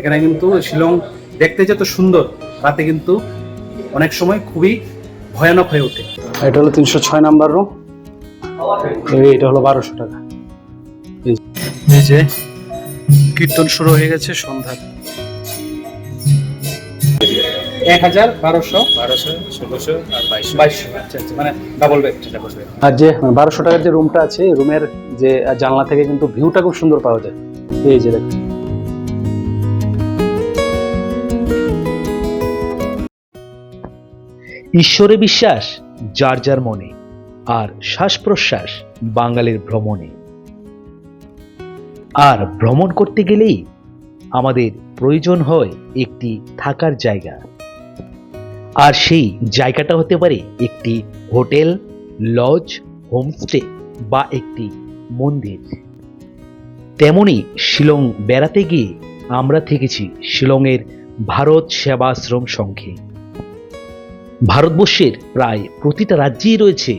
এখানে কিন্তু শিলং দেখতে যত সুন্দর রাতে কিন্তু অনেক সময় খুবই ভয়ানক হয়ে ওঠে। এটা হলো তিনশো ছয় নাম্বার রুম এটা হলো বারোশো টাকা। এই যে। কীর্তন শুরু হয়ে গেছে এক হাজার বারোশো। বারোশো ষোলোশো আর বাইশশো। বাইশশো আচ্ছা আচ্ছা মানে ডাবল বেড ডাবল বেড আর যে বারোশো টাকার যে রুমটা আছে রুমের যে জানলা থেকে কিন্তু ভিউটা খুব সুন্দর পাওয়া যায়। এই যে দেখুন। ঈশ্বরে বিশ্বাস, যার যার মনে, আর শ্বাস প্রশ্বাস বাঙালির ভ্রমণে। আর ভ্রমণ করতে গেলেই আমাদের প্রয়োজন হয় একটি থাকার জায়গা। আর সেই জায়গাটা হতে পারে একটি হোটেল, লজ, হোমস্টে বা একটি মন্দির। তেমনি শিলং বেড়াতে গিয়ে আমরা থেকেছি শিলংয়ের ভারত সেবাশ্রম সংঘে। ভারতবর্ষের প্রায় প্রতিটা রাজ্যেই রয়েছে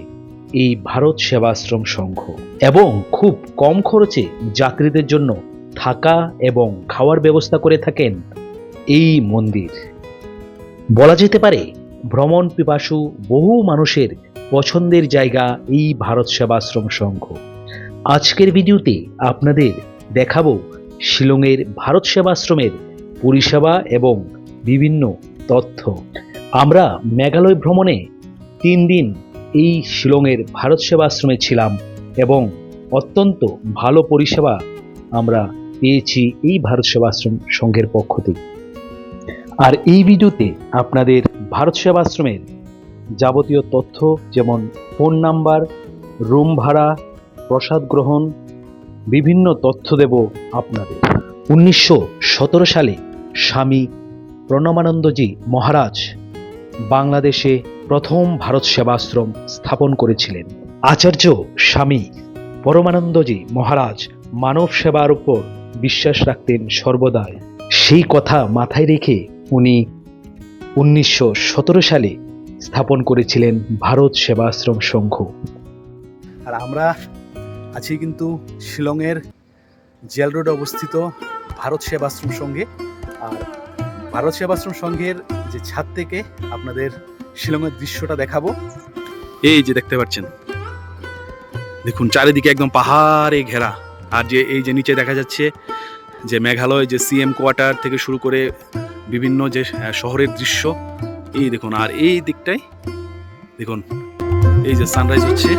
এই ভারত সেবাশ্রম সংঘ এবং খুব কম খরচে যাত্রীদের জন্য থাকা এবং খাওয়ার ব্যবস্থা করে থাকেন এই মন্দির। বলা যেতে পারে, ভ্রমণ পিপাসু বহু মানুষের পছন্দের জায়গা এই ভারত সেবাশ্রম সংঘ। আজকের ভিডিওতে আপনাদের দেখাবো শিলংয়ের ভারত সেবাশ্রমের পরিষেবা এবং বিভিন্ন তথ্য। আমরা মেঘালয় ভ্রমণে তিন দিন এই শিলংয়ের ভারত সেবাশ্রমে ছিলাম এবং অত্যন্ত ভালো পরিষেবা আমরা পেয়েছি এই ভারত সেবাশ্রম সংঘের পক্ষ থেকে। আর এই ভিডিওতে আপনাদের ভারত সেবাশ্রমের যাবতীয় তথ্য যেমন ফোন নাম্বার, রুম ভাড়া, প্রসাদ গ্রহণ, বিভিন্ন তথ্য দেব আপনাদের। উনিশশো সতেরো সালে স্বামী প্রণমানন্দজি মহারাজ বাংলাদেশে প্রথম ভারত সেবাশ্রম স্থাপন করেছিলেন। আচার্য স্বামী পরমানন্দজি মহারাজ মানব সেবার উপর বিশ্বাস রাখতেন সর্বদাই। সেই কথা মাথায় রেখে উনি উনিশশো সতেরো সালে স্থাপন করেছিলেন ভারত সেবাশ্রম সংঘ। আর আমরা আছি কিন্তু শিলংয়ের জেল রোডে অবস্থিত ভারত সেবাশ্রম সঙ্গে আর ভারত সেবাশ্রম সংঘের যে ছাদ থেকে আপনাদের শিলংয়ের দৃশ্যটা দেখাবো। এই যে দেখতে পাচ্ছেন। দেখুন, চারিদিকে একদম পাহাড়ে ঘেরা। আর যে এই যে নিচে দেখা যাচ্ছে যে মেঘালয় যে সিএম কোয়ার্টার থেকে শুরু করে বিভিন্ন যে শহরের দৃশ্য, এই দেখুন, আর এই দিকটাই দেখুন, এই যে সানরাইজ হচ্ছে।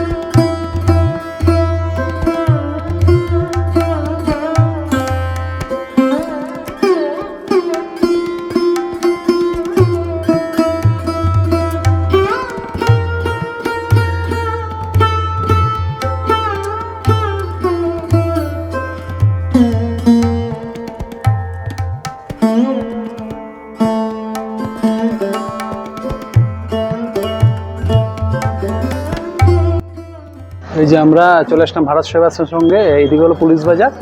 যে আমরা চলে আসলাম ভারত সেবাশ্রমের সঙ্গে এইদিকে হলো পুলিশ বাজার।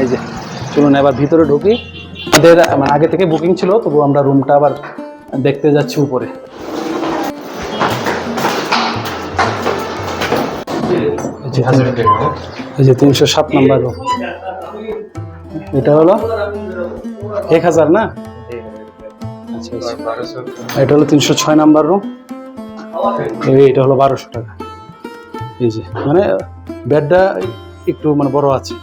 এই যে, চলুন এবার ভিতরে ঢুকি। আমাদের মানে আগে থেকে বুকিং ছিল, তবু আমরা রুমটা আবার দেখতে যাচ্ছি উপরে। এই যে তিনশো সাত নাম্বার রুম এটা হলো এক হাজার না? আচ্ছা আচ্ছা। এটা হলো তিনশো ছয় নাম্বার রুম এটা হলো বারোশো টাকা। এই যে মানে ব্যাটটা একটু মানে বড় আছে।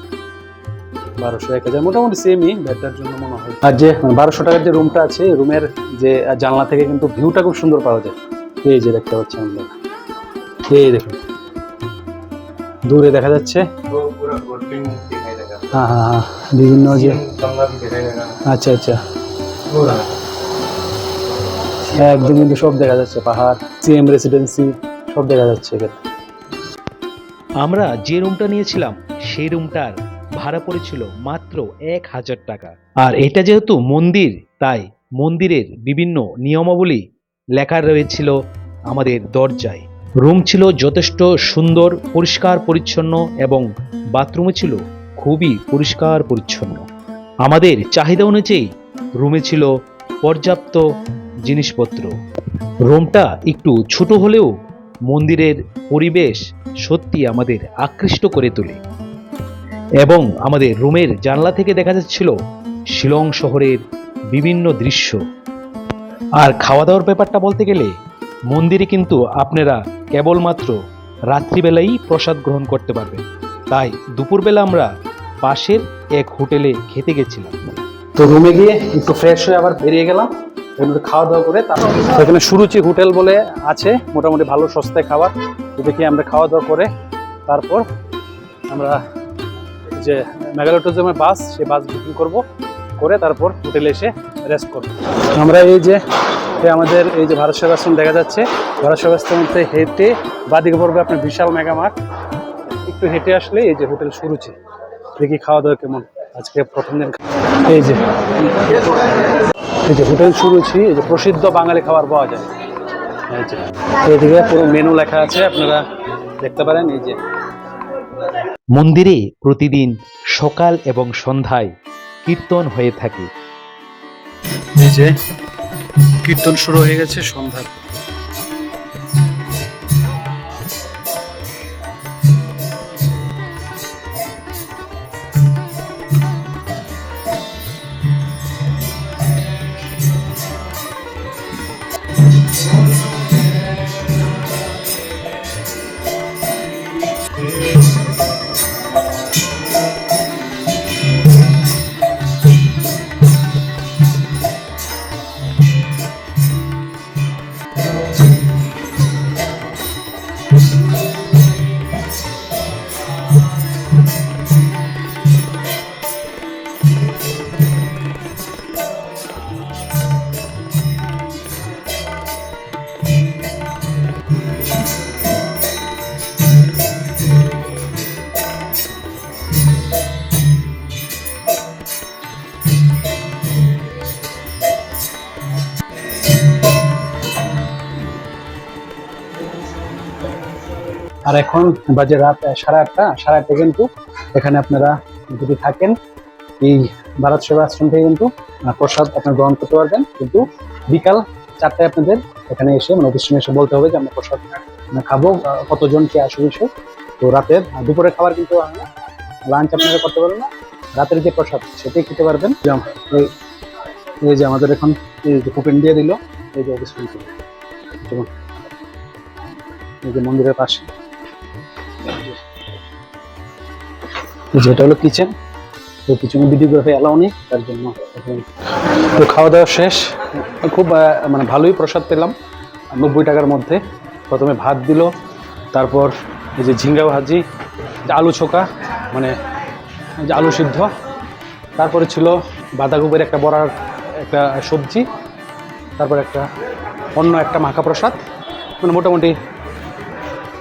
বারোশো এক হাজার মোটামুটি সেমই ব্যাটটার জন্য মনে হয়। আর যে মানে বারোশো টাকার যে রুমটা আছে রুমের যে জানলা থেকে কিন্তু ভিউটা খুব সুন্দর পাওয়া যায়। এই যে দেখতে পাচ্ছি আমরা। এই দেখুন। দূরে দেখা যাচ্ছে। হ্যাঁ হ্যাঁ হ্যাঁ বিভিন্ন যে আচ্ছা আচ্ছা। একদম কিন্তু সব দেখা যাচ্ছে পাহাড় সিএম রেসিডেন্সি সব দেখা যাচ্ছে এখানে। আমরা যে রুমটা নিয়েছিলাম, সেই রুমটার ভাড়া পড়েছিল মাত্র এক হাজার টাকা। আর এটা যেহেতু মন্দির, তাই মন্দিরের বিভিন্ন নিয়মাবলী লেখা রয়েছিল আমাদের দরজায়। রুম ছিল যথেষ্ট সুন্দর, পরিষ্কার, পরিচ্ছন্ন এবং বাথরুমে ছিল খুবই পরিষ্কার, পরিচ্ছন্ন। আমাদের চাহিদা অনুযায়ী রুমে ছিল পর্যাপ্ত জিনিসপত্র। রুমটা একটু ছোট হলেও মন্দিরের পরিবেশ সত্যি আমাদের আকৃষ্ট করে তোলে। এবং আমাদের রুমের জানলা থেকে দেখা যাচ্ছিল শিলং শহরের বিভিন্ন দৃশ্য। আর খাওয়া দাওয়ার ব্যাপারটা বলতে গেলে, মন্দিরে কিন্তু আপনারা কেবলমাত্র রাত্রিবেলাই প্রসাদ গ্রহণ করতে পারবেন। তাই দুপুরবেলা আমরা পাশের এক হোটেলে খেতে গেছিলাম। তো রুমে গিয়ে একটু ফ্রেশ হয়ে আবার বেরিয়ে গেলাম। এগুলো খাওয়া দাওয়া করে তারপর তো এখানে সুরুচি হোটেল বলে আছে মোটামুটি ভালো সস্তায় খাবার। দেখি আমরা খাওয়া দাওয়া করে তারপর আমরা যে মেঘালয় টুরিজমের বাস সে বাস বুকিং করব করে তারপর হোটেলে এসে রেস্ট করব। আমরা এই যে আমাদের এই যে ভারত সেবাশ্রম দেখা যাচ্ছে ভারত সেবাশ্রমতে হেঁটে বাদিকে পড়বে আপনার বিশাল মেগা মাঠ একটু হেঁটে আসলে এই যে হোটেল সুরুচি। দেখি খাওয়া দাওয়া কেমন? আজকে প্রথম দিন। এই যে। এই যে হোটেল শুরুছি এই যে প্রসিদ্ধ বাঙালি খাবার পাওয়া যায়। এই যে এইদিকে পুরো মেনু লেখা আছে আপনারা দেখতে পারেন এই যে। মন্দিরে প্রতিদিন সকাল এবং সন্ধ্যায় কীর্তন হয়ে থাকে। এই যে কীর্তন শুরু হয়ে গেছে আর এখন বাজে রাত সাড়ে আটটা সাড়ে আটটা কিন্তু এখানে আপনারা যদি থাকেন এই ভারত সেবা আশ্রম থেকে কিন্তু প্রসাদ আপনারা গ্রহণ করতে পারবেন। কিন্তু বিকাল চারটায় আপনাদের এখানে এসে মানে অফিস এসে বলতে হবে যে আমরা প্রসাদ খাব কতজন কে আসবে তো রাতের আহ, দুপুরের খাবার কিন্তু লাঞ্চ আপনারা করতে পারবেন না। রাতের যে প্রসাদ সেটাই খেতে পারবেন। এই- যে আমাদের এখন এই যে কুপন দিয়ে দিল এই যে অফিস এই যে মন্দিরের পাশে। এই যে এটা হলো কিচেন তো কিচেনে ভিডিওগ্রাফি অ্যালাউ নেই, তার জন্য তো খাওয়া দাওয়া শেষ। খুব মানে ভালোই প্রসাদ পেলাম নব্বই টাকার মধ্যে। প্রথমে ভাত দিল, তারপর এই যে ঝিঙ্গা ভাজি আলু ছোকা মানে যে আলু সিদ্ধ। তারপরে ছিল বাঁধাকপির একটা বড়ার একটা সবজি, তারপর একটা অন্য একটা মাখা প্রসাদ। মানে মোটামুটি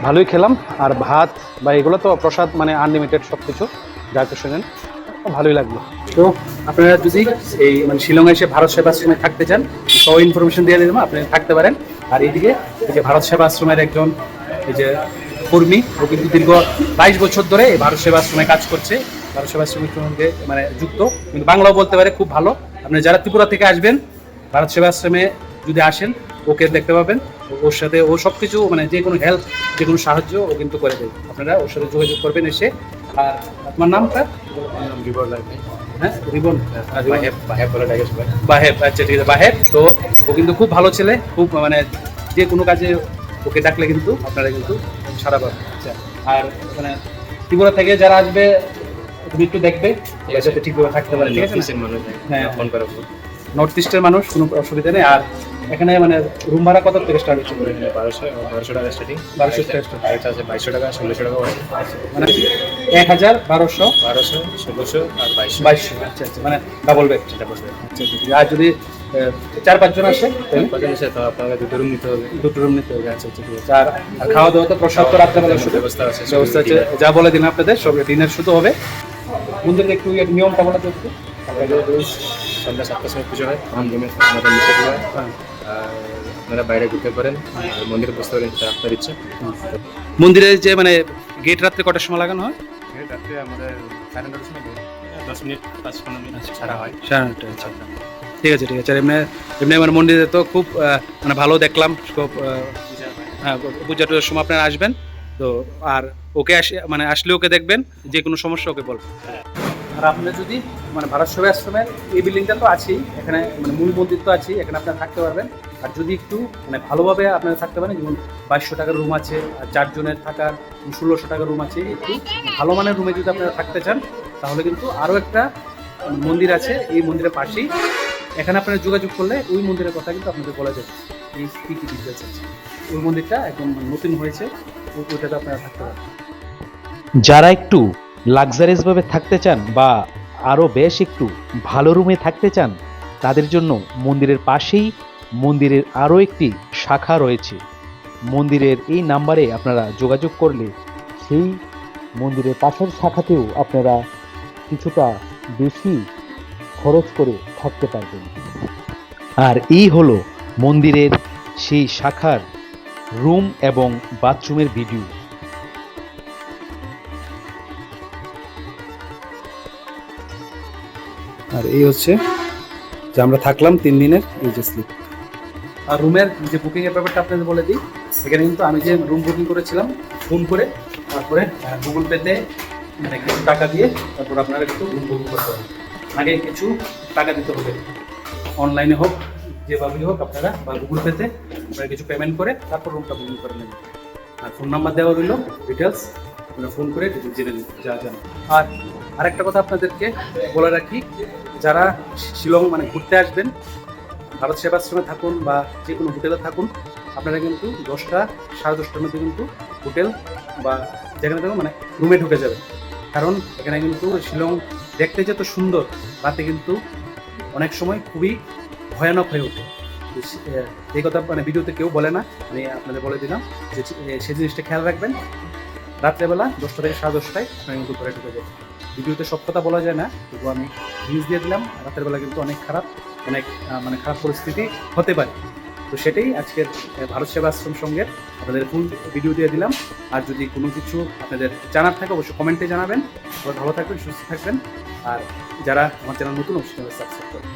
ভালোই খেলাম। আর ভাত বা এগুলো তো প্রসাদ মানে আনলিমিটেড সব কিছু যা কিছু নেন ভালোই লাগল। তো আপনারা যদি এই মানে শিলংয়ে এসে ভারত সেবা আশ্রমে থাকতে চান, সব ইনফরমেশন দিয়ে দিলাম, আপনি থাকতে পারেন। আর এইদিকে এই যে ভারত সেবা আশ্রমের একজন, এই যে কর্মী, ও কিন্তু দীর্ঘ বাইশ বছর ধরে এই ভারত সেবা আশ্রমে কাজ করছে। ভারত সেবা আশ্রমের সঙ্গে মানে যুক্ত। কিন্তু বাংলাও বলতে পারে খুব ভালো। আপনি যারা ত্রিপুরা থেকে আসবেন, ভারত সেবা আশ্রমে যদি আসেন, ওকে দেখতে পাবেন। ওর সাথে ও সব কিছু মানে যে কোনো হেল্প যে কোনো সাহায্য ও কিন্তু করে দেবে। আপনারা ওর সাথে যোগাযোগ করবেন এসে। আর আপনার নামটা হ্যাঁ রিবন। বাহেব আচ্ছা ঠিক আছে বাহেব। তো ও কিন্তু খুব ভালো ছেলে খুব মানে যে কোনো কাজে ওকে ডাকলে কিন্তু আপনারা কিন্তু সারা পাবেন। আচ্ছা। আর মানে ত্রিপুরা থেকে যারা আসবে তুমি একটু দেখবে। সাথে ঠিকভাবে থাকতে পারে ঠিক আছে মানুষ। হ্যাঁ। ফোন করে নর্থ ইস্টের মানুষ কোনো অসুবিধা নেই। আর এখানে মানে রুম ভাড়া কত থেকে স্টার্ট হচ্ছে? বারোশো বারোশো টাকা স্টার্টিং 1200 টাকা আরেকটা আছে বাইশশো টাকা ষোলোশো টাকা মানে এক হাজার বারোশো বারোশো ষোলোশো আর বাইশশো। বাইশশো আচ্ছা আচ্ছা মানে ডাবল বেড সেটা বলবে আচ্ছা আর যদি চার পাঁচজন আসে কত নিচে তো আপনাকে দুটো রুম নিতে হবে। দুটো রুম নিতে হবে আচ্ছা আচ্ছা ঠিক আছে। আর খাওয়া দাওয়া তো প্রসাদ তো রাত্রেবেলা শুধু? ব্যবস্থা আছে ব্যবস্থা আছে। যা বলে দিন আপনাদের সব ডিনার শুধু হবে। মন্দিরে একটু ইয়ে নিয়মটা বলা তো একটু। সন্ধ্যা সাতটার সময় পুজো হয়। আমাদের পুজো হয়। হ্যাঁ। আপনারা বাইরে ঘুরতে পারেন মন্দিরে বসতে পারেন সেটা আপনার ইচ্ছা। মন্দিরে যে মানে গেট রাত্রে কটার সময় লাগানো হয়? রাত্রে আমাদের সাড়ে নটার সময় দশ মিনিট পাঁচ পনেরো মিনিট ছাড়া হয়। সাড়ে নটা আচ্ছা। ঠিক আছে ঠিক আছে। আর এমনি এমনি আমার মন্দিরে তো খুব আহ, মানে ভালো দেখলাম খুব পূজা হ্যাঁ পূজা টুজার সময় আপনারা আসবেন তো আর ওকে আসে মানে আসলে ওকে দেখবেন যে কোনো সমস্যা ওকে বলবেন। আর আপনার যদি মানে ভারত সেবা আশ্রমের এই বিল্ডিংটা তো আছেই, এখানে মানে মূল মন্দির তো আছেই, এখানে আপনারা থাকতে পারবেন। আর যদি একটু মানে ভালোভাবে আপনারা থাকতে পারেন, যেমন বাইশশো টাকার রুম আছে, আর চারজনের থাকার ষোলোশো টাকার রুম আছে, একটু ভালো মানের রুমে যদি আপনারা থাকতে চান, তাহলে কিন্তু আরও একটা মন্দির আছে, এই মন্দিরের পাশেই। এখানে আপনারা যোগাযোগ করলে ওই মন্দিরের কথা কিন্তু আপনাদের বলা যাবে। এই কী কী ডিটেলস আছে? ওই মন্দিরটা একদম নতুন হয়েছে ওই- ওইটাতে আপনারা থাকতে পারেন যারা একটু লাক্সারিয়াসভাবে থাকতে চান বা আরও বেশ একটু ভালো রুমে থাকতে চান, তাদের জন্য মন্দিরের পাশেই মন্দিরের আরও একটি শাখা রয়েছে। মন্দিরের এই নাম্বারে আপনারা যোগাযোগ করলে সেই মন্দিরের পাশের শাখাতেও আপনারা কিছুটা বেশি খরচ করে থাকতে পারবেন। আর এই হলো মন্দিরের সেই শাখার রুম এবং বাথরুমের ভিডিও। আর এই হচ্ছে যে আমরা থাকলাম তিন দিনের এই যে স্লিপ আর রুমের যে বুকিং এর ব্যাপারটা আপনাদের বলে দিই এখানে কিন্তু আমি যে রুম বুকিং করেছিলাম ফোন করে তারপরে গুগল পেতে মানে কিছু টাকা দিয়ে তারপর আপনারা কিন্তু রুম বুকিং করতে পারেন আগে কিছু টাকা দিতে হবে। অনলাইনে হোক, যেভাবেই হোক আপনারা, বা গুগল পেতে আপনারা কিছু পেমেন্ট করে তারপর রুমটা বুকিং করে নেবেন। আর ফোন নাম্বার দেওয়া রইল ডিটেলস আপনারা ফোন করে ডিটেলস জেনে যা জান আর আরেকটা কথা আপনাদেরকে বলে রাখি, যারা শিলং মানে ঘুরতে আসবেন, ভারত সেবাশ্রমে থাকুন বা যে কোনো হোটেলে থাকুন, আপনারা কিন্তু দশটা, সাড়ে দশটার মধ্যে কিন্তু হোটেল বা যেখানে থাকুন মানে রুমে ঢুকে যাবেন। কারণ এখানে কিন্তু শিলং দেখতে যত সুন্দর, তাতে কিন্তু অনেক সময় খুবই ভয়ানক হয়ে ওঠে। এই কথা মানে ভিডিওতে কেউ বলে না, আমি আপনাদের বলে দিলাম যে সেই জিনিসটা খেয়াল রাখবেন। রাত্রেবেলা দশটা থেকে সাড়ে দশটায় আপনারা কিন্তু ঘরে ঢুকে যাবেন। ভিডিওতে সব কথা বলা যায় না তবু আমি নিউজ দিয়ে দিলাম। রাতের বেলা কিন্তু অনেক খারাপ, অনেক মানে খারাপ পরিস্থিতি হতে পারে। তো সেটাই আজকের ভারত সেবা আশ্রম সঙ্গে আপনাদের ফুল ভিডিও দিয়ে দিলাম। আর যদি কোনো কিছু আপনাদের জানার থাকে, অবশ্যই কমেন্টে জানাবেন। ভালো থাকবেন, সুস্থ থাকবেন। আর যারা আমার চ্যানেল নতুন, অবশ্যই সাবস্ক্রাইব করবেন।